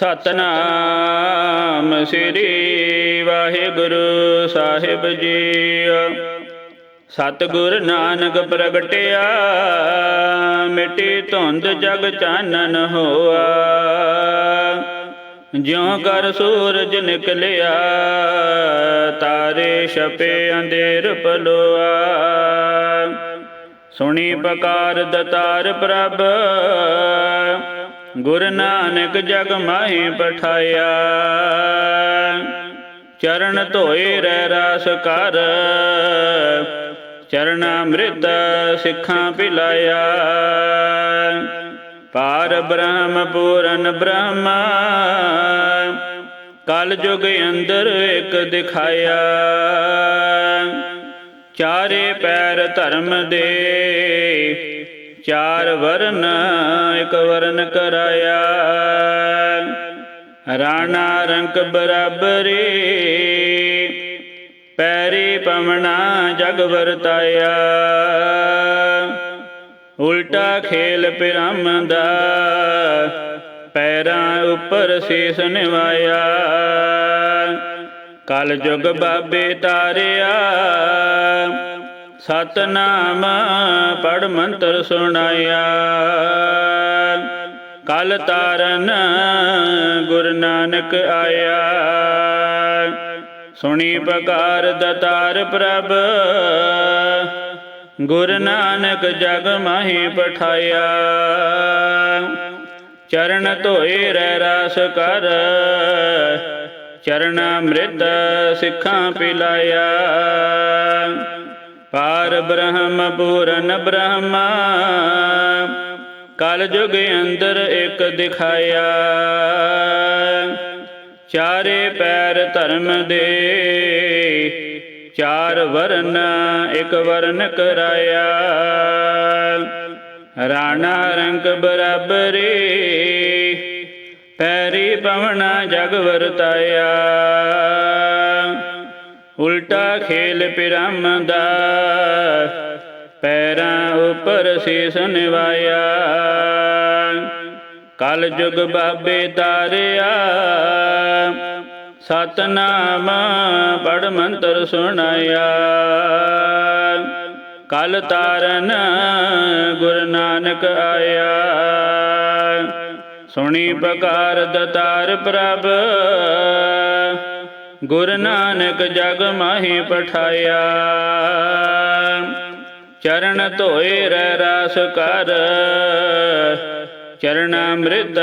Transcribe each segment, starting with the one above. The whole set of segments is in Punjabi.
ਸਤਨਾਮ ਸ੍ਰੀ ਵਾਹਿਗੁਰੂ ਸਾਹਿਬ ਜੀ। ਸਤਿਗੁਰ ਨਾਨਕ ਪ੍ਰਗਟਿਆ, ਮਿੱਟੀ ਧੁੰਦ ਜਗ ਚਾਨਣ ਹੋਆ। ਜਿਉ ਕਰ ਸੂਰਜ ਨਿਕਲਿਆ, ਤਾਰੇ ਛਪੇ ਅੰਧੇਰ ਪਲੋਆ। ਸੁਣੀ ਪਕਾਰ ਦਤਾਰ ਪ੍ਰਭ ਗੁਰ ਨਾਨਕ ਜਗ ਮਾਹੀ ਪਠਾਇਆ ਚਰਨ ਧੋਏ ਰਹਿ ਰਾਸ ਕਰ ਚਰਣਾ ਅੰਮ੍ਰਿਤ ਸਿੱਖਾਂ ਪਿਲਾਇਆ। ਪਾਰ ਬ੍ਰਹਮ ਪੂਰਨ ਬ੍ਰਹਮ। ਕਲ ਜੁਗ ਅੰਦਰ ਇੱਕ ਦਿਖਾਇਆ। ਚਾਰੇ ਪੈਰ ਧਰਮ ਦੇ। ਚਾਰ ਵਰਨ, ਇੱਕ ਵਰਨ ਕਰਾਇਆ। ਰਾਣਾ ਰੰਕ ਬਰਾਬਰੀ, ਪੈਰੀ ਪਵਣਾ ਜਗ ਵਰਤਾਇਆ। ਉਲਟਾ ਖੇਲ ਪਿਰਮ ਦਾ ਪੈਰਾਂ ਉੱਪਰ ਸੀਸ ਨਿਵਾਇਆ। ਕਲ ਜੁਗ ਬਾਬੇ ਤਾਰਿਆ ਸਤਨਾਮ ਪੜ ਮੰਤਰ ਸੁਣਾਇਆ। ਕਲ ਤਾਰਨ ਗੁਰ ਨਾਨਕ ਆਇਆ। ਸੁਣੀ ਪਕਾਰ ਦਤਾਰ ਪ੍ਰਭ। ਗੁਰ ਨਾਨਕ ਜਗ ਮਾਹੀ ਪਠਾਇਆ ਚਰਨ ਧੋਏ ਰਹਿ ਰਾਸ ਕਰ। ਚਰਨ ਅੰਮ੍ਰਿਤ ਸਿੱਖਾਂ ਪਿਲਾਇਆ। ਪਾਰ ਬ੍ਰਹਮ ਪੂਰਨ ਬ੍ਰਹਮ, ਕਲ ਜੁਗ ਅੰਦਰ ਇੱਕ ਦਿਖਾਇਆ। ਚਾਰੇ ਪੈਰ ਧਰਮ ਦੇ, ਚਾਰ ਵਰਨ ਇੱਕ ਵਰਨ ਕਰਾਇਆ। ਰਾਣਾ ਰੰਗ ਬਰਾਬਰੇ, ਪੈਰੀ ਪਵਨਾ ਜਗ ਵਰਤਾਇਆ। ਉਲਟਾ ਖੇਲ ਪਿਰਮ ਦਾ ਪੈਰਾਂ ਉੱਪਰ ਸੀਸ ਨਿਵਾਇਆ। ਕਲ ਜੁਗ ਬਾਬੇ ਤਾਰਿਆ, ਸਤਨਾਮ ਪੜ ਮੰਤਰ ਸੁਣਾਇਆ। ਕਲ ਤਾਰਨ ਗੁਰ ਨਾਨਕ ਆਇਆ। ਸੁਣੀ ਪਕਾਰ ਦਤਾਰ ਪ੍ਰਭ ਗੁਰ ਨਾਨਕ ਜਗ ਮਾਹੀ ਪਠਾਇਆ। ਚਰਨ ਧੋਏ ਰਹਿ ਰਾਸ ਕਰ ਚਰਨ ਅੰਮ੍ਰਿਤ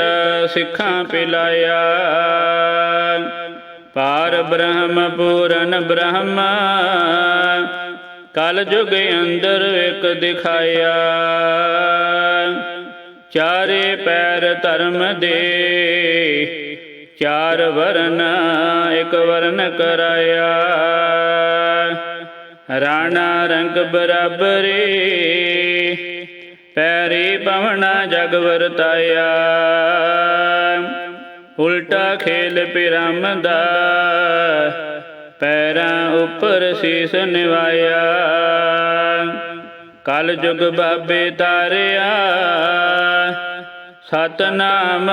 ਸਿੱਖਾਂ ਪਿਲਾਇਆ। ਪਾਰ ਬ੍ਰਹਮ ਪੂਰਨ ਬ੍ਰਹਮ, ਕਲ ਜੁਗ ਅੰਦਰ ਇੱਕ ਦਿਖਾਇਆ। ਚਾਰੇ ਪੈਰ ਧਰਮ ਦੇ ਚਾਰ ਵਰਨ, ਇੱਕ ਵਰਨ ਕਰਾਇਆ। ਰਾਣਾ ਰੰਗ ਬਰਾਬਰੀ, ਪੈਰੀ ਪਵਨਾ ਜਗ ਵਰਤਾਇਆ। ਉਲਟਾ ਖੇਲ ਪਿਰਮ ਦਾ ਪੈਰਾਂ ਉੱਪਰ ਸੀਸ ਨਿਵਾਇਆ। ਕਲ ਜੁਗ ਬਾਬੇ ਤਾਰਿਆ ਸਤਨਾਮ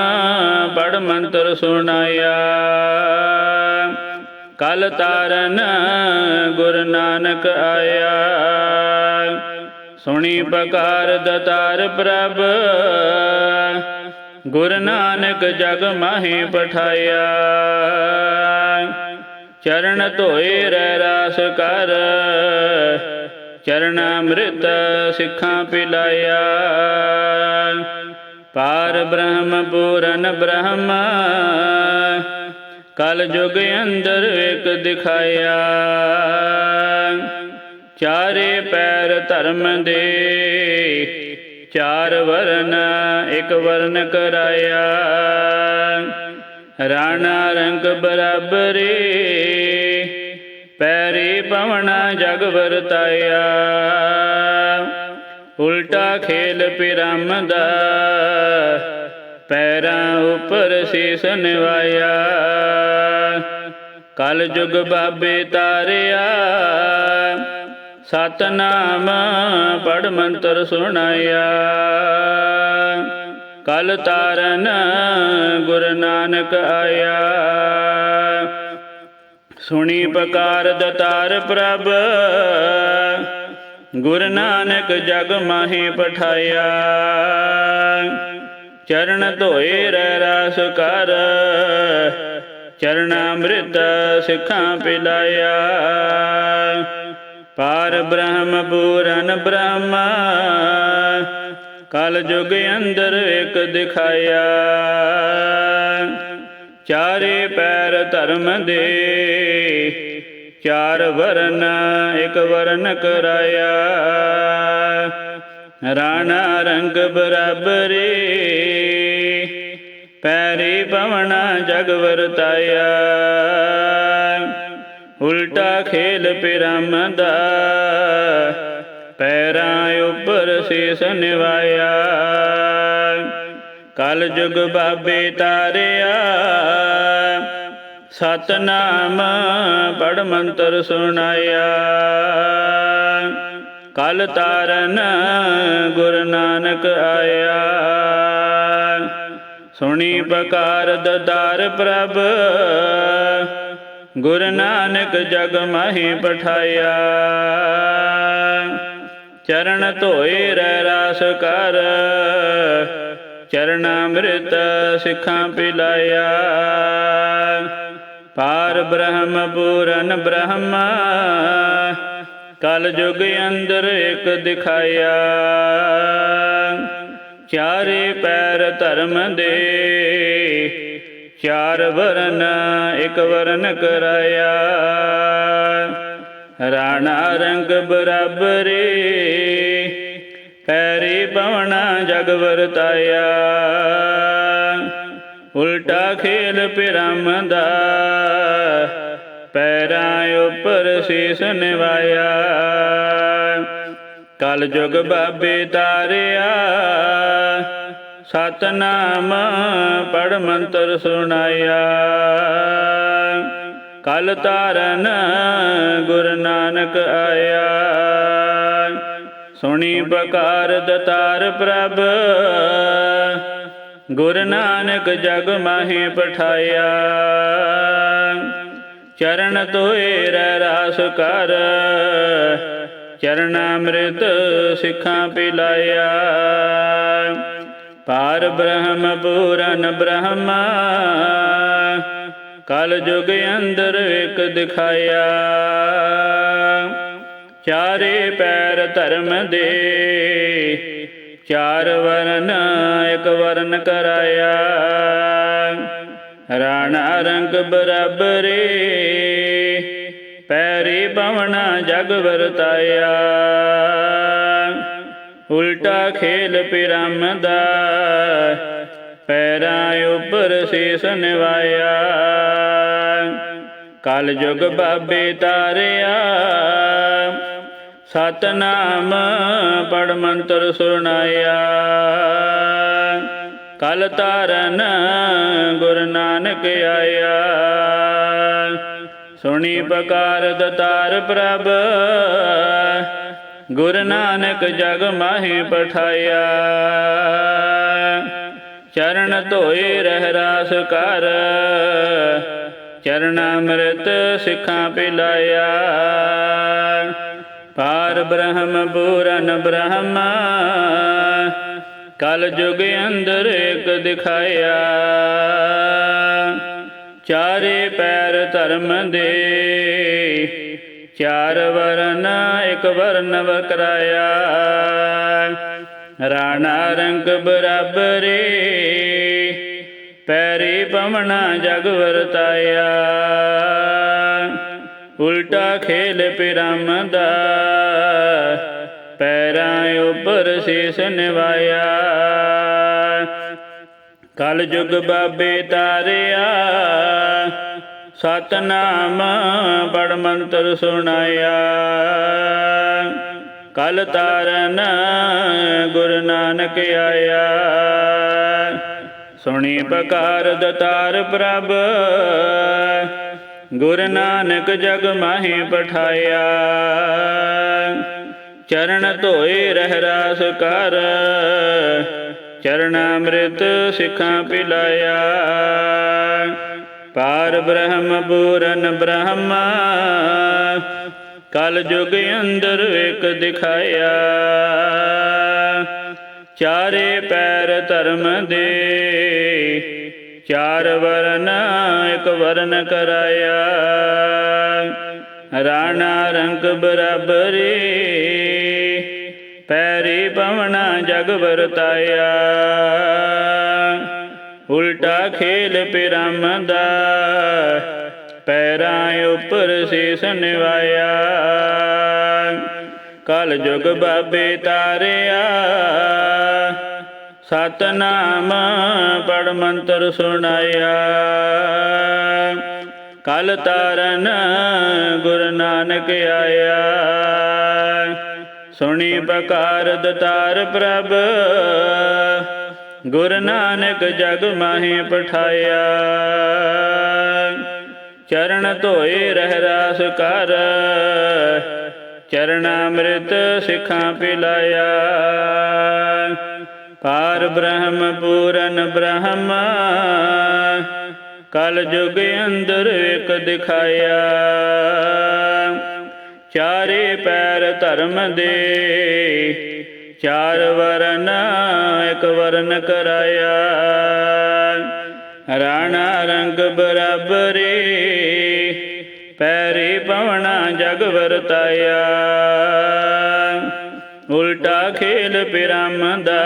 ਪੜ ਮੰਤਰ ਸੁਣਾਇਆ। ਕਲ ਤਾਰਨ ਗੁਰ ਨਾਨਕ ਆਇਆ। ਸੁਣੀ ਪਕਾਰ ਦਤਾਰ ਪ੍ਰਭ, ਗੁਰ ਨਾਨਕ ਜਗ ਮਾਹੀ ਪਠਾਇਆ। ਚਰਨ ਧੋਏ ਰਹਿ ਰਾਸ ਕਰ ਚਰਨ ਅੰਮ੍ਰਿਤ ਸਿੱਖਾਂ ਪਿਲਾਇਆ। ਪਾਰ ਬ੍ਰਹਮ ਪੂਰਨ ਬ੍ਰਹਮ, ਕਲ ਯੁਗ ਅੰਦਰ ਇੱਕ ਦਿਖਾਇਆ। ਚਾਰੇ ਪੈਰ ਧਰਮ ਦੇ, ਚਾਰ ਵਰਨ ਇੱਕ ਵਰਨ ਕਰਾਇਆ। ਰਾਣਾ ਰੰਗ ਬਰਾਬਰੇ, ਪੈਰੀ ਪਵਨਾ ਜਗ ਵਰਤਾਇਆ। ਉਲਟਾ ਖੇਲ ਪਿਰਮ ਦਾ ਪੈਰਾਂ ਉੱਪਰ ਸੀਸ ਨਿਵਾਇਆ। ਕਲ ਜੁਗ ਬਾਬੇ ਤਾਰਿਆ, ਸਤਨਾਮ ਪੜ ਮੰਤਰ ਸੁਣਾਇਆ। ਕਲ ਤਾਰਨ ਗੁਰ ਨਾਨਕ ਆਇਆ। ਸੁਣੀ ਪਕਾਰ ਦਤਾਰ ਪ੍ਰਭ ਗੁਰ ਨਾਨਕ ਜਗ ਮਾਹੀ ਪਠਾਇਆ। ਚਰਨ ਧੋਏ ਰਹਿ ਰਾਸ ਕਰ। ਚਰਨਾਮ੍ਰਿਤ ਸਿੱਖਾਂ ਪਿਲਾਇਆ। ਪਾਰ ਬ੍ਰਹਮ ਪੂਰਨ ਬ੍ਰਹਮ। ਕਲ ਜੁਗ ਅੰਦਰ ਇੱਕ ਦਿਖਾਇਆ। ਚਾਰੇ ਪੈਰ ਧਰਮ ਦੇ। ਚਾਰ ਵਰਨ, ਇੱਕ ਵਰਨ ਕਰਾਇਆ। ਰਾਣਾ ਰੰਗ ਬਰਾਬਰੇ, ਪੈਰੀ ਪਵਣਾ ਜਗ ਵਰਤਾਇਆ। ਉਲਟਾ ਖੇਲ ਪਿਰਮ ਦਾ ਪੈਰਾਂ ਉੱਪਰ ਸੀਸ ਨਿਵਾਇਆ। ਕਲ ਜੁਗ ਬਾਬੇ ਤਾਰਿਆ ਸਤਨਾਮ ਪੜ ਮੰਤਰ ਸੁਣਾਇਆ। ਕਲ ਤਾਰਨ ਗੁਰ ਨਾਨਕ ਆਇਆ। ਸੁਣੀ ਬਕਾਰ ਦਦਾਰ ਪ੍ਰਭ, ਗੁਰ ਨਾਨਕ ਜਗ ਮਾਹੀ ਪਠਾਇਆ ਚਰਨ ਧੋਏ ਰਹਿ ਰਾਸ ਕਰ ਚਰਨਾਮ੍ਰਿਤ ਸਿੱਖਾਂ ਪਿਲਾਇਆ। ਪਾਰ ਬ੍ਰਹਮ ਪੂਰਨ ਬ੍ਰਹਮ, ਕਲ ਜੁਗ ਅੰਦਰ ਇੱਕ ਦਿਖਾਇਆ। ਚਾਰੇ ਪੈਰ ਧਰਮ ਦੇ, ਚਾਰ ਵਰਨ ਇੱਕ ਵਰਨ ਕਰਾਇਆ। ਰਾਣਾ ਰੰਗ ਬਰਾਬਰੇ, ਪੈਰੀ ਪਵਣਾ ਜਗ ਵਰਤਾਇਆ। ਉਲਟਾ ਖੇਲ ਪਿਰਮ ਦਾ ਪੈਰਾਂ ਉੱਪਰ ਸੀਸ ਨਿਵਾਇਆ। ਕਲ ਜੁਗ ਬਾਬੇ ਤਾਰਿਆ, ਸਤਨਾਮ ਪੜ ਮੰਤਰ ਸੁਣਾਇਆ। ਕਲ ਤਾਰਨ ਗੁਰ ਨਾਨਕ ਆਇਆ। ਸੁਣੀ ਬਕਾਰ ਦਤਾਰ ਪ੍ਰਭ ਗੁਰ ਨਾਨਕ ਜਗ ਮਾਹੀ ਪਠਾਇਆ। ਚਰਨ ਤੋਏ ਰਹਿ ਰਾਸ ਕਰ। ਚਰਨਾਮ੍ਰਿਤ ਸਿੱਖਾਂ ਪਿਲਾਇਆ। ਪਾਰ ਬ੍ਰਹਮ ਪੂਰਨ ਬ੍ਰਹਮ। ਕਲ ਜੁਗ ਅੰਦਰ ਇੱਕ ਦਿਖਾਇਆ। ਚਾਰੇ ਪੈਰ ਧਰਮ ਦੇ। ਚਾਰ ਵਰਨ, ਇੱਕ ਵਰਨ ਕਰਾਇਆ। ਰਾਣਾ ਰੰਗ ਬਰਾਬਰੇ, ਪੈਰੀ ਪਵਣਾ ਜਗ ਵਰਤਾਇਆ। ਉਲਟਾ ਖੇਲ ਪਿਰਮ ਦਾ ਪੈਰਾਂ ਉੱਪਰ ਸੀਸ ਨਿਵਾਇਆ। ਕਲ ਜੁਗ ਬਾਬੇ ਤਾਰਿਆ ਸਤਨਾਮ ਪੜ ਮੰਤਰ ਸੁਣਾਇਆ ਕਲ ਤਾਰਨ ਗੁਰ ਨਾਨਕ ਆਇਆ। ਸੁਣੀ ਪਕਾਰ ਦਤਾਰ ਪ੍ਰਭ, ਗੁਰ ਨਾਨਕ ਜਗ ਮਾਹੀ ਪਠਾਇਆ। ਚਰਨ ਧੋਏ ਰਹਿ ਰਾਸ ਕਰ ਚਰਨਾਮ੍ਰਿਤ ਸਿੱਖਾਂ ਪਿਲਾਇਆ। ਪਾਰ ਬ੍ਰਹਮ ਪੂਰਨ ਬ੍ਰਹਮ, ਕਲ ਜੁਗ ਅੰਦਰ ਇੱਕ ਦਿਖਾਇਆ। ਚਾਰੇ ਪੈਰ ਧਰਮ ਦੇ, ਚਾਰ ਵਰਨ ਇੱਕ ਵਰਨ ਵਕਰਾਇਆ। ਰਾਣਾ ਰੰਗ ਬਰਾਬਰੇ, ਪੈਰੀ ਪਵਣਾ ਜਗ ਵਰਤਾਇਆ। ਉਲਟਾ ਖੇਲ ਪਿਰਮ ਦਾ ਪੈਰਾਂ ਉੱਪਰ ਸੀਸ ਨਿਵਾਇਆ। ਕਲ ਜੁਗ ਬਾਬੇ ਤਾਰਿਆ, ਸਤਨਾਮ ਬੜ ਮੰਤਰ ਸੁਣਾਇਆ। ਕਲ ਤਾਰਨ ਗੁਰ ਨਾਨਕ ਆਇਆ। ਸੁਣੀ ਪਕਾਰ ਦਤਾਰ ਪ੍ਰਭ ਗੁਰ ਨਾਨਕ ਜਗ ਮਾਹੀ ਪਠਾਇਆ ਚਰਨ ਧੋਏ ਰਹਿ ਰਾਸ ਕਰ ਚਰਨਾਮ੍ਰਿਤ ਸਿਖਾਂ ਪਿਲਾਇਆ। ਪਾਰ ਬ੍ਰਹਮ ਪੂਰਨ ਬ੍ਰਹਮ, ਕਲ ਜੁਗ ਅੰਦਰ ਵੇਕ ਦਿਖਾਇਆ। ਚਾਰੇ ਪੈਰ ਧਰਮ ਦੇ ਚਾਰ ਵਰਨ, ਇੱਕ ਵਰਨ ਕਰਾਇਆ। ਰਾਣਾ ਰੰਗ ਬਰਾਬਰੀ, ਪੈਰੀ ਪਵਣਾ ਜਗ ਵਰਤਾਇਆ। ਉਲਟਾ ਖੇਲ ਪਿਰਮ ਦਾ ਪੈਰਾਂ ਉੱਪਰ ਸੀਸ ਨਿਵਾਇਆ। ਕਲ ਜੁਗ ਬਾਬੇ ਤਾਰਿਆ ਸਤਨਾਮ ਪੜ ਮੰਤਰ ਸੁਣਾਇਆ। ਕਲ ਤਾਰਨ ਗੁਰ ਨਾਨਕ ਆਇਆ। ਸੁਣੀ ਪਕਾਰ ਦਤਾਰ ਪ੍ਰਭ, ਗੁਰ ਨਾਨਕ ਜਗ ਮਾਹੀ ਪਠਾਇਆ। ਚਰਨ ਧੋਏ ਰਹਿ ਰਾਸ ਕਰ ਚਰਨਾਮ੍ਰਿਤ ਸਿਖਾਂ ਪਿਲਾਇਆ। ਪਾਰ ਬ੍ਰਹਮ ਪੂਰਨ ਬ੍ਰਹਮ, ਕਲ ਜੁਗ ਅੰਦਰ ਇੱਕ ਦਿਖਾਇਆ। ਚਾਰੇ ਪੈਰ ਧਰਮ ਦੇ, ਚਾਰ ਵਰਨ ਇੱਕ ਵਰਨ ਕਰਾਇਆ। ਰਾਣਾ ਰੰਗ ਬਰਾਬਰੇ, ਪੈਰੀ ਪਵਣਾ ਜਗ ਵਰਤਾਇਆ। ਉਲਟਾ ਖੇਲ ਪਿਰਮ ਦਾ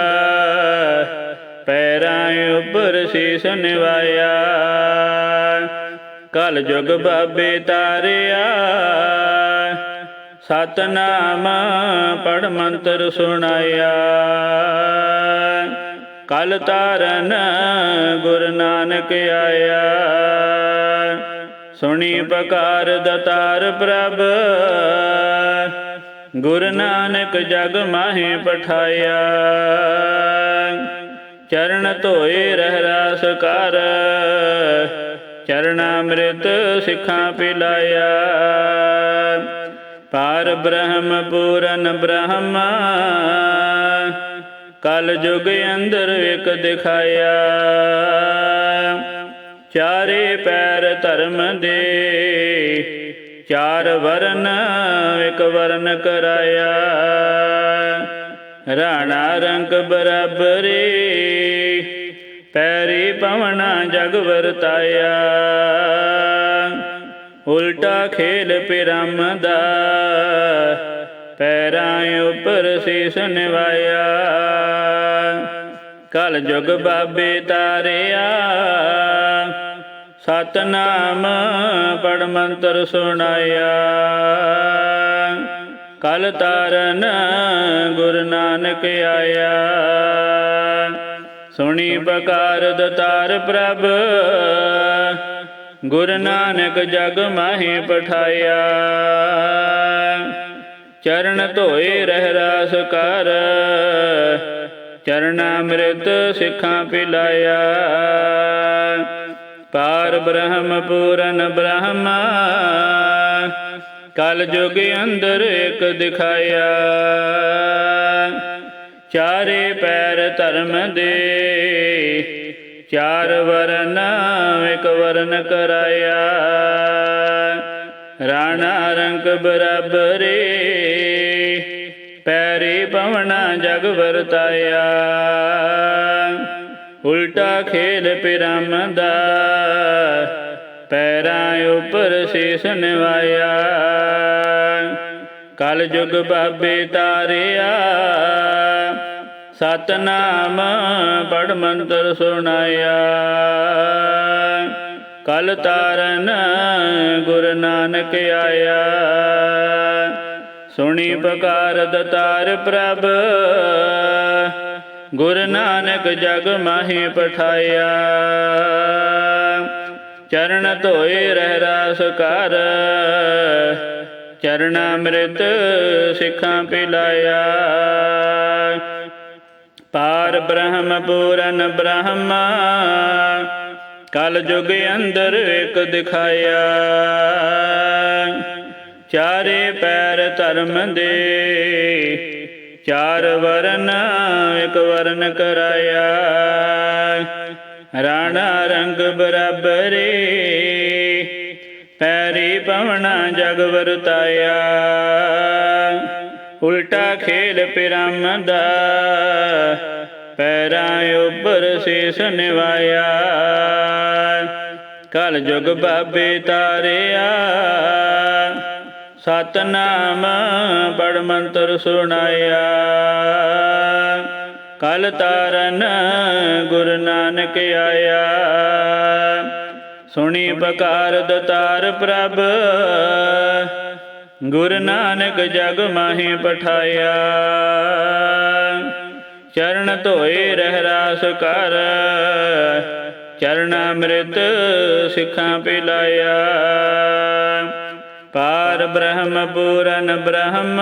ਪੈਰਾਂ ਉੱਪਰ ਸੀਸ ਨਿਵਾਇਆ। ਕਲ ਜੁਗ ਬਾਬੇ ਤਾਰਿਆ, ਸਤਨਾਮ ਪੜ ਮੰਤਰ ਸੁਣਾਇਆ। ਕਲ ਤਾਰਨ ਗੁਰ ਨਾਨਕ ਆਇਆ। ਸੁਣੀ ਪਕਾਰ ਦਤਾਰ ਪ੍ਰਭ ਗੁਰ ਨਾਨਕ ਜਗ ਮਾਹੇ ਪਠਾਇਆ। ਚਰਨ ਧੋਏ ਰਹਿ ਰਾਸ ਕਰ ਚਰਨਾਮ੍ਰਿਤ ਸਿਖਾਂ ਪਿਲਾਇਆ। ਪਾਰ ਬ੍ਰਹਮ ਪੂਰਨ ਬ੍ਰਹਮ, ਕਲ ਜੁਗ ਅੰਦਰ ਇੱਕ ਦਿਖਾਇਆ। ਚਾਰੇ ਪੈਰ ਧਰਮ ਦੇ ਚਾਰ ਵਰਨ, ਇੱਕ ਵਰਨ ਕਰਾਇਆ। ਰਾਣਾ ਰੰਗ ਬਰਾਬਰੀ, ਪੈਰੀ ਪਵਨਾ ਜਗ ਵਰਤਾਇਆ। ਉਲਟਾ ਖੇਲ ਪਿਰਮ ਦਾ ਪੈਰਾਂ ਉੱਪਰ ਸੀਸ ਨਿਵਾਇਆ। ਕਲ ਜੁਗ ਬਾਬੇ ਤਾਰਿਆ ਸਤਨਾਮ ਪੜ ਮੰਤਰ ਸੁਣਾਇਆ। ਕਲ ਤਾਰਨ ਗੁਰ ਨਾਨਕ ਆਇਆ। ਸੁਣੀ ਬਕਾਰ ਦਤਾਰ ਪ੍ਰਭ। ਗੁਰ ਨਾਨਕ ਜਗ ਮਾਹੀ ਪਠਾਇਆ। ਚਰਨ ਧੋਏ ਰਹਿ ਰਾਸ ਕਰ। ਚਰਨਾਮ੍ਰਿਤ ਸਿੱਖਾਂ ਪਿਲਾਇਆ। ਪਾਰ ਬ੍ਰਹਮ ਪੂਰਨ ਬ੍ਰਹਮਾ, ਕਲ ਜੁਗ ਅੰਦਰ ਇੱਕ ਦਿਖਾਇਆ। ਚਾਰੇ ਪੈਰ ਧਰਮ ਦੇ, ਚਾਰ ਵਰਨ ਇੱਕ ਵਰਨ ਕਰਾਇਆ। ਰਾਣਾ ਰੰਗ ਬਰਾਬਰੇ, ਪੈਰੀ ਪਵਨਾ ਜਗ ਵਰਤਾਇਆ। ਉਲਟਾ ਖੇਲ ਪਿਰਮ ਦਾ ਪੈਰਾਂ ਉੱਪਰ ਸੀਸ ਨਿਵਾਇਆ। ਕਲ ਜੁਗ ਬਾਬੇ ਤਾਰਿਆ, ਸਤਨਾਮ ਪੜ ਮੰਤਰ ਸੁਣਾਇਆ। ਕਲ ਤਾਰਨ ਗੁਰ ਨਾਨਕ ਆਇਆ। ਸੁਣੀ ਪਕਾਰ ਦਤਾਰ ਪ੍ਰਭ ਗੁਰ ਨਾਨਕ ਜਗ ਮਾਹੀ ਪਠਾਇਆ। ਚਰਨ ਧੋਏ ਰਹਿ ਰਾਸ ਕਰ ਚਰਨਾਮ੍ਰਿਤ ਸਿੱਖਾਂ ਪਿਲਾਇਆ। ਪਾਰ ਬ੍ਰਹਮ ਪੂਰਨ ਬ੍ਰਹਮ ਕਲ ਜੁਗ ਅੰਦਰ ਇੱਕ ਦਿਖਾਇਆ। ਚਾਰੇ ਪੈਰ ਧਰਮ ਦੇ ਚਾਰ ਵਰਨ, ਇੱਕ ਵਰਨ ਕਰਾਇਆ। ਰਾਣਾ ਰੰਗ ਬਰਾਬਰੇ, ਪੈਰੀ ਪਵਣਾ ਜਗ ਵਰਤਾਇਆ। ਉਲਟਾ ਖੇਲ ਪਿਰਮ ਦਾ ਪੈਰਾਂ ਉੱਪਰ ਸੇਸ ਨਿਵਾਇਆ। ਕਲ ਜੁਗ ਬਾਬੇ ਤਾਰਿਆ ਸਤਨਾਮ ਬੜ ਮੰਤਰ ਸੁਣਾਇਆ। ਕਲ ਤਾਰਨ ਗੁਰ ਨਾਨਕ ਆਇਆ। ਸੁਣੀ ਪਕਾਰ ਦਤਾਰ ਪ੍ਰਭ। ਗੁਰੂ ਨਾਨਕ ਜਗ ਮਾਹੀ ਪਠਾਇਆ। ਚਰਨ ਧੋਏ ਰਹਿ ਰਾਸ ਕਰ। ਚਰਨ ਅੰਮ੍ਰਿਤ ਸਿੱਖਾਂ ਪਿਲਾਇਆ। ਪਾਰ ਬ੍ਰਹਮ ਪੂਰਨ ਬ੍ਰਹਮ।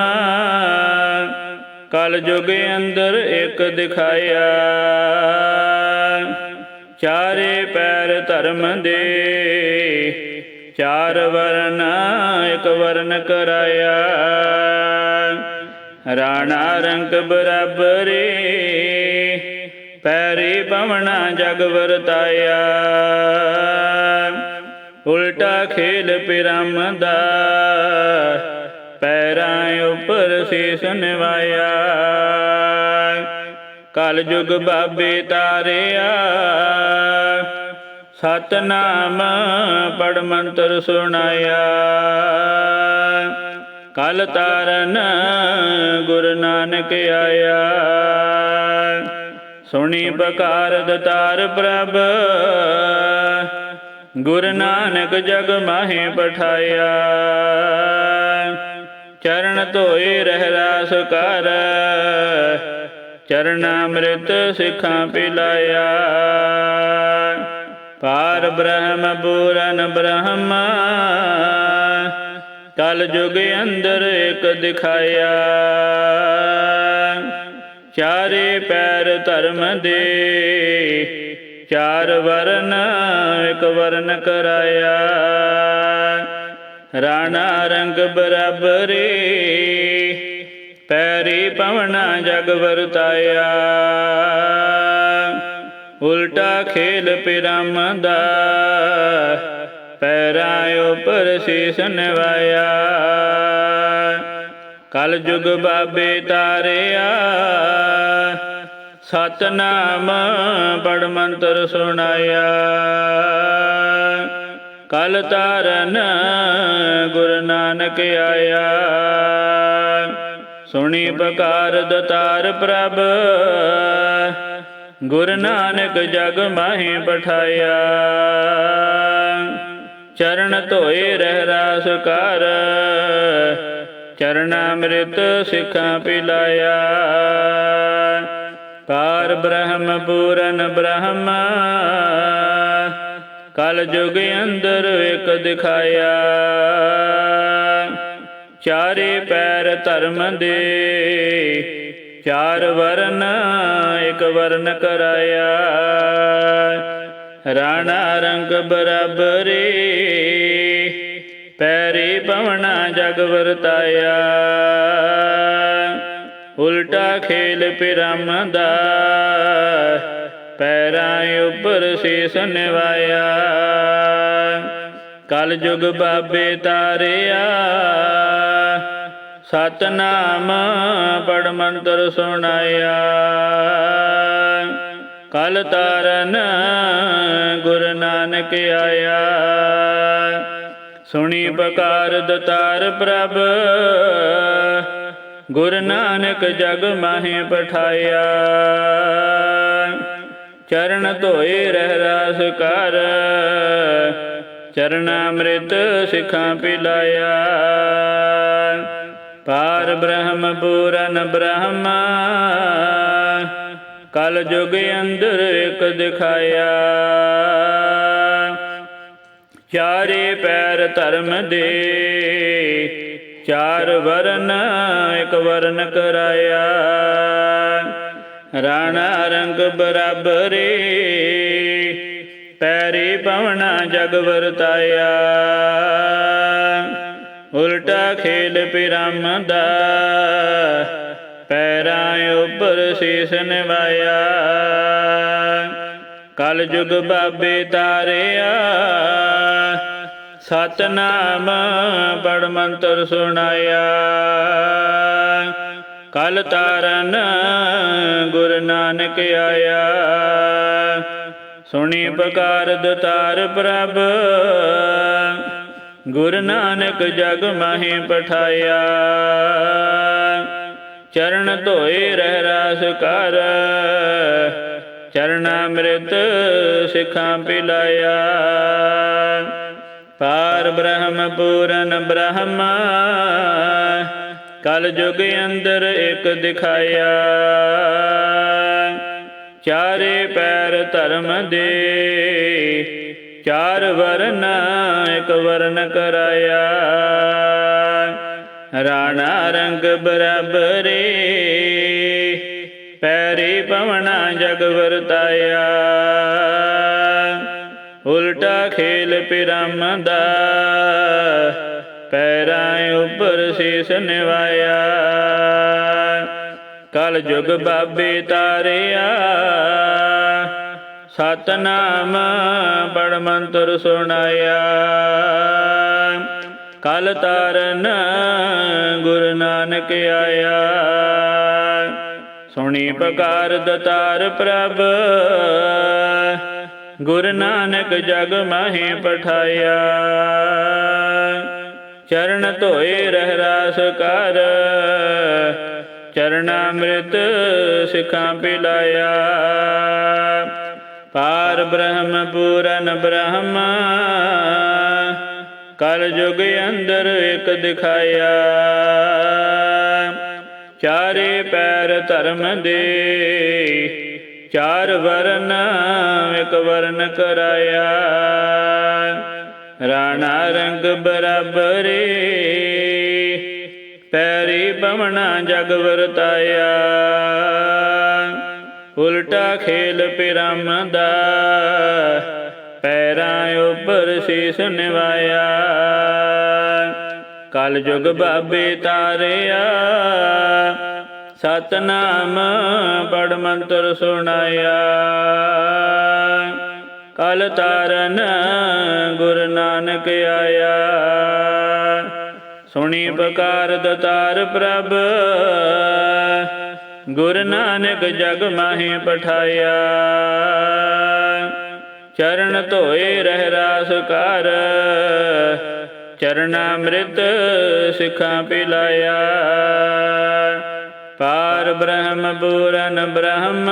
ਕਲ ਜੁਗ ਅੰਦਰ ਇੱਕ ਦਿਖਾਇਆ। ਚਾਰੇ ਪੈਰ ਧਰਮ ਦੇ। ਚਾਰ ਵਰਨ ਇੱਕ ਵਰਨ ਕਰਾਇਆ। ਰਾਣਾ ਰੰਗ ਬਰਾਬਰੇ। ਪੈਰੀ ਪਵਣਾ ਜਗ ਵਰਤਾਇਆ। ਉਲਟਾ ਖੇਲ ਪਿਰਮ ਦਾ ਪੈਰਾਂ ਉੱਪਰ ਸੀਸ ਨਿਵਾਇਆ। ਕਲ ਜੁਗ ਬਾਬੇ ਤਾਰਿਆ। ਸਤਨਾਮ ਪੜ ਮੰਤਰ ਸੁਣਾਇਆ। ਕਲ ਤਾਰਨ ਗੁਰੂ ਨਾਨਕ ਆਇਆ। ਸੁਣੀ ਬਕਾਰ ਦਤਾਰ ਪ੍ਰਭ। ਗੁਰੂ ਨਾਨਕ ਜਗ ਮਾਹੇ ਪਠਾਇਆ। ਚਰਨ ਧੋਏ ਰਹਿ ਰਾਸ ਕਰ ਚਰਨ ਅੰਮ੍ਰਿਤ ਪਿਲਾਇਆ। ਪਾਰ ਬ੍ਰਹਮ ਪੂਰਨ ਬ੍ਰਹਮ ਕਲ ਜੁਗ ਅੰਦਰ ਇੱਕ ਦਿਖਾਇਆ। ਚਾਰੇ ਪੈਰ ਧਰਮ ਦੇ ਚਾਰ ਵਰਨ, ਇੱਕ ਵਰਨ ਕਰਾਇਆ। ਰਾਣਾ ਰੰਗ ਬਰਾਬਰੇ, ਪੈਰੀ ਪਵਨਾ ਜਗ ਵਰਤਾਇਆ। ਉਲਟਾ ਖੇਲ ਪਿਰਮ ਦਾ ਪੈਰਾਂ ਉੱਪਰ ਸੀਸ ਨਿਵਾਇਆ। ਕਲ ਜੁਗ ਬਾਬੇ ਤਾਰਿਆ ਸਤਨਾਮ ਪੜ ਮੰਤਰ ਸੁਣਾਇਆ। ਕਲ ਤਾਰਨ ਗੁਰ ਨਾਨਕ ਆਇਆ। ਸੁਣੀ ਬਕਾਰ ਦਤਾਰ ਪ੍ਰਭ, ਗੁਰੂ ਨਾਨਕ ਜਗ ਮਾਹੀ ਪਠਾਇਆ ਚਰਨ ਧੋਏ ਰਹਿ ਰਾਸ ਕਰ ਚਰਨ ਅੰਮ੍ਰਿਤ ਸਿੱਖਾਂ ਪਿਲਾਇਆ। ਪਾਰ ਬ੍ਰਹਮ ਪੂਰਨ ਬ੍ਰਹਮ। ਕਲ ਜੁਗ ਅੰਦਰ ਇੱਕ ਦਿਖਾਇਆ। ਚਾਰੇ ਪੈਰ ਧਰਮ ਦੇ, ਚਾਰ ਵਰਨ ਇੱਕ ਵਰਨ ਕਰਾਇਆ। ਰਾਣਾ ਰੰਗ ਬਰਾਬਰੇ, ਪੈਰੀ ਪਵਨਾ ਜਗ ਵਰਤਾਇਆ। ਉਲਟਾ ਖੇਲ ਪਿਰਮ ਦਾ ਪੈਰਾਂ ਉੱਪਰ ਸੀਸ ਨਿਵਾਇਆ ਕਲ ਜੁਗ ਬਾਬੇ ਤਾਰਿਆ, ਸਤਨਾਮ ਪੜ ਮੰਤਰ ਸੁਣਾਇਆ। ਕਲ ਤਾਰਨ ਗੁਰੂ ਨਾਨਕ ਆਇਆ। ਸੁਣੀ ਬਕਾਰ ਦਤਾਰ ਪ੍ਰਭ ਗੁਰੂ ਨਾਨਕ ਜਗ ਮਾਹੇ ਪਠਾਇਆ। ਚਰਨ ਧੋਏ ਰਹਿ ਰਾਸ ਕਰ ਚਰਨ ਅੰਮ੍ਰਿਤ ਸਿੱਖਾਂ ਪਿਲਾਇਆ। ਪਾਰ ਬ੍ਰਹਮ ਪੂਰਨ ਬ੍ਰਹਮ, ਕਲ ਜੁਗ ਅੰਦਰ ਇੱਕ ਦਿਖਾਇਆ। ਚਾਰੇ ਪੈਰ ਧਰਮ ਦੇ ਚਾਰ ਵਰਨ, ਇੱਕ ਵਰਨ ਕਰਾਇਆ। ਰਾਣਾ ਰੰਗ ਬਰਾਬਰੇ, ਪੈਰੀ ਪਵਨਾ ਜਗ ਵਰਤਾਇਆ। ਉਲਟਾ ਖੇਲ ਪਿਰਮ ਦਾ ਪੈਰਾਂ ਉੱਪਰ ਸੀਸ ਨਿਵਾਇਆ। ਕਲ ਜੁਗ ਬਾਬੇ ਤਾਰਿਆ ਸਤਨਾਮ ਪੜ ਮੰਤਰ ਸੁਣਾਇਆ। ਕਲ ਤਾਰਨ ਗੁਰ ਨਾਨਕ ਆਇਆ। ਸੁਣੀ ਪਕਾਰ ਦਤਾਰ ਪ੍ਰਭ, ਗੁਰ ਨਾਨਕ ਜਗ ਮਾਹੀ ਪਠਾਇਆ। ਚਰਨ ਧੋਏ ਰਹਿ ਰਾਸ ਕਰ ਚਰਨਾਮ੍ਰਿਤ ਸਿਖਾਂ ਪਿਲਾਇਆ। ਪਾਰ ਬ੍ਰਹਮ ਪੂਰਨ ਬ੍ਰਹਮ, ਕਲ ਜੁਗ ਅੰਦਰ ਇੱਕ ਦਿਖਾਇਆ। ਚਾਰੇ ਪੈਰ ਧਰਮ ਦੇ, ਚਾਰ ਵਰਨ ਇੱਕ ਵਰਨ ਕਰਾਇਆ। ਰਾਣਾ ਰੰਗ ਬਰਾਬਰੇ, ਪੈਰੀ ਪਵਣਾ ਜਗ ਵਰਤਾਇਆ। ਉਲਟਾ ਖੇਲ ਪਿਰਮ ਦਾ ਪੈਰਾਂ ਉੱਪਰ ਸੀਸ ਨਿਵਾਇਆ। ਕਲ ਜੁਗ ਬਾਬੇ ਤਾਰਿਆ। ਸਤਨਾਮ ਬੜ ਮੰਤਰ ਸੁਣਾਇਆ। ਕਲ ਤਾਰਨ ਗੁਰ ਨਾਨਕ ਆਇਆ। ਸੁਣੀ ਪਕਾਰ ਦਤਾਰ ਪ੍ਰਭ। ਗੁਰ ਨਾਨਕ ਜਗ ਮਾਹੀ ਪਠਾਇਆ। ਚਰਨ ਧੋਏ ਰਹਿ ਰਾਸ ਕਰ ਚਰਨਾਮ੍ਰਿਤ ਸਿਖਾਂ ਪਿਲਾਇਆ। ਪਾਰ ਬ੍ਰਹਮ ਪੂਰਨ ਬ੍ਰਹਮ, ਕਲ ਜੁਗ ਅੰਦਰ ਇੱਕ ਦਿਖਾਇਆ। ਚਾਰੇ ਪੈਰ ਧਰਮ ਦੇ ਚਾਰ ਵਰਨ, ਇੱਕ ਵਰਨ ਕਰਾਇਆ। ਰਾਣਾ ਰੰਗ ਬਰਾਬਰੇ, ਪੈਰੀ ਪਵਣਾ ਜਗ ਵਰਤਾਇਆ। ਉਲਟਾ ਖੇਲ ਪਿਰਮ ਦਾ ਪੈਰਾਂ ਉੱਪਰ ਸੀਸ ਨਿਵਾਇਆ। ਕਲ ਜੁਗ ਬਾਬੇ ਤਾਰਿਆ ਸਤਨਾਮ ਪੜ ਮੰਤਰ ਸੁਣਾਇਆ। ਕਲ ਤਾਰਨ ਗੁਰ ਨਾਨਕ ਆਇਆ। ਸੁਣੀ ਪਕਾਰ ਦਤਾਰ ਪ੍ਰਭ, ਗੁਰ ਨਾਨਕ ਜਗ ਮਾਹੀ ਪਠਾਇਆ। ਚਰਨ ਧੋਏ ਰਹਿ ਰਾਸ ਕਰ ਚਰਨਾਮ੍ਰਿਤ ਸਿਖਾਂ ਪਿਲਾਇਆ। ਪਾਰ ਬ੍ਰਹਮ ਪੂਰਨ ਬ੍ਰਹਮ,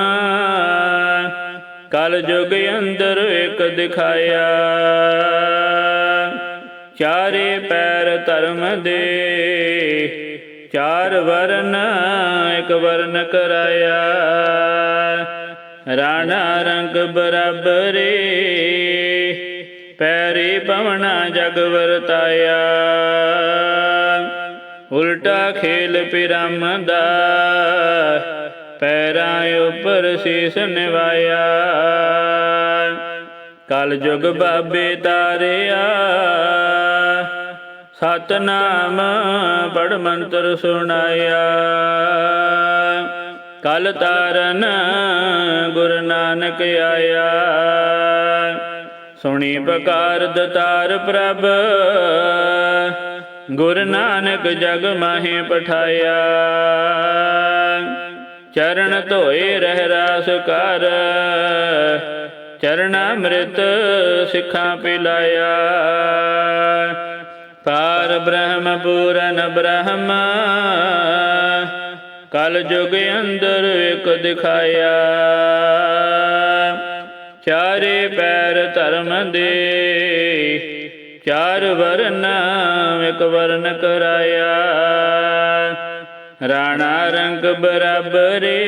ਕਲ ਜੁਗ ਅੰਦਰ ਇੱਕ ਦਿਖਾਇਆ। ਚਾਰੇ ਪੈਰ ਧਰਮ ਦੇ, ਚਾਰ ਵਰਨ ਇੱਕ ਵਰਨ ਕਰਾਇਆ। ਰਾਣਾ ਰੰਗ ਬਰਾਬਰੇ, ਪੈਰੀ ਪਵਣਾ ਜਗ ਵਰਤਾਇਆ। ਉਲਟਾ ਖੇਲ ਪਿਰਮ ਦਾ ਪੈਰਾਂ ਉੱਪਰ ਸੀਸ ਨਿਵਾਇਆ। ਕਲ ਜੁਗ ਬਾਬੇ ਤਾਰਿਆ, ਸਤਨਾਮ ਪੜ ਮੰਤਰ ਸੁਣਾਇਆ। ਕਲ ਤਾਰਨ ਗੁਰ ਨਾਨਕ ਆਇਆ। ਸੁਣੀ ਪੁਕਾਰ ਦਤਾਰ ਪ੍ਰਭ ਗੁਰ ਨਾਨਕ ਜਗ ਮਾਹੀ ਪਠਾਇਆ। ਚਰਨ ਧੋਏ ਰਹਿ ਰਾਸ ਕਰ ਚਰਨਾਮ੍ਰਿਤ ਸਿਖਾਂ ਪਿਲਾਇਆ। ਪਾਰ ਬ੍ਰਹਮ ਪੂਰਨ ਬ੍ਰਹਮ। ਕਲ ਜੁਗ ਅੰਦਰ ਇੱਕ ਦਿਖਾਇਆ। ਚਾਰੇ ਪੈਰ ਧਰਮ ਦੇ। ਚਾਰ ਵਰਨ ਇੱਕ ਵਰਨ ਕਰਾਇਆ। ਰਾਣਾ ਰੰਗ ਬਰਾਬਰੇ,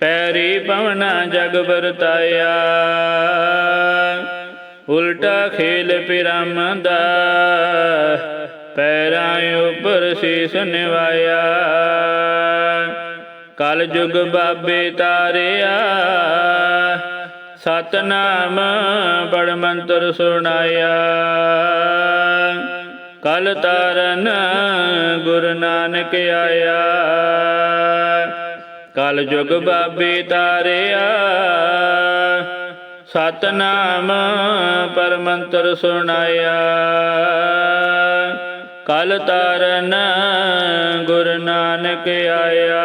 ਪੈਰੀ ਪਵਨਾ ਜਗ ਵਰਤਾਇਆ। ਉਲਟਾ ਖੇਲ ਪਿਰਮ ਦਾ ਪੈਰਾਂ ਉੱਪਰ ਸੀਸ ਨਿਵਾਇਆ। ਕਲ ਜੁਗ ਬਾਬੇ ਤਾਰਿਆ ਸਤਨਾਮ ਬੜ ਮੰਤਰ ਸੁਣਾਇਆ। ਕਲ ਤਾਰਨ ਗੁਰੂ ਨਾਨਕ ਆਇਆ। ਕਲ ਜੁਗ ਬਾਬੇ ਤਾਰਿਆ। ਸਤਨਾਮ ਪਰਮੰਤਰ ਸੁਣਾਇਆ। ਕਲ ਤਾਰਨ ਗੁਰੂ ਨਾਨਕ ਆਇਆ।